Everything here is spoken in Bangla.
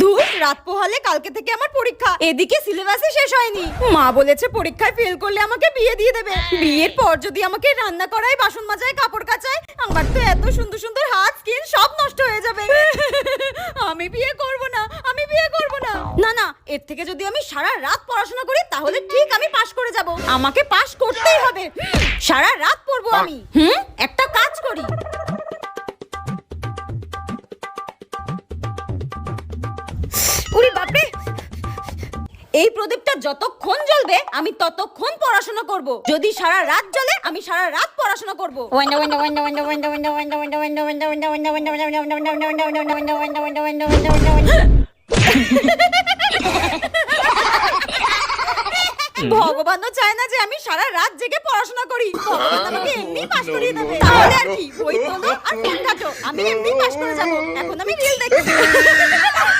দূর রাত পোহালে কালকে থেকে আমার পরীক্ষা। এদিকে সিলেবাসই শেষ হয়নি। মা বলেছে পরীক্ষায় ফেল করলে আমাকে বিয়ে দিয়ে দেবে। বিয়ের পর যদি আমাকে রান্না করায় বাসন মাজায় কাপড় কাচায় আমার তো এত সুন্দর সুন্দর হাত স্কিন সব নষ্ট হয়ে যাবে। আমি বিয়ে করব না আমি বিয়ে করব না। না না এর থেকে যদি আমি সারা রাত পড়াশোনা করি তাহলে ঠিক আমি পাশ করে যাব। আমাকে পাশ করতেই হবে। সারা রাত পড়ব আমি। হুম? একটা কাজ করি। উরি বাপরে এই প্রদীপটা যতক্ষণ জ্বলবে আমি ততক্ষণ পড়াশোনা করব যদি সারা রাত জ্বলে আমি সারা রাত পড়াশোনা করব ভগবানও চায় না যে আমি সারা রাত জেগে পড়াশোনা করি ভগবান আমাকে এমনি পাশ করিয়ে দেবে তাহলে আর কি বই তোলো আর ফোন ঘাটো আমি এমনি পাশ করে যাব এখন আমি রিল দেখি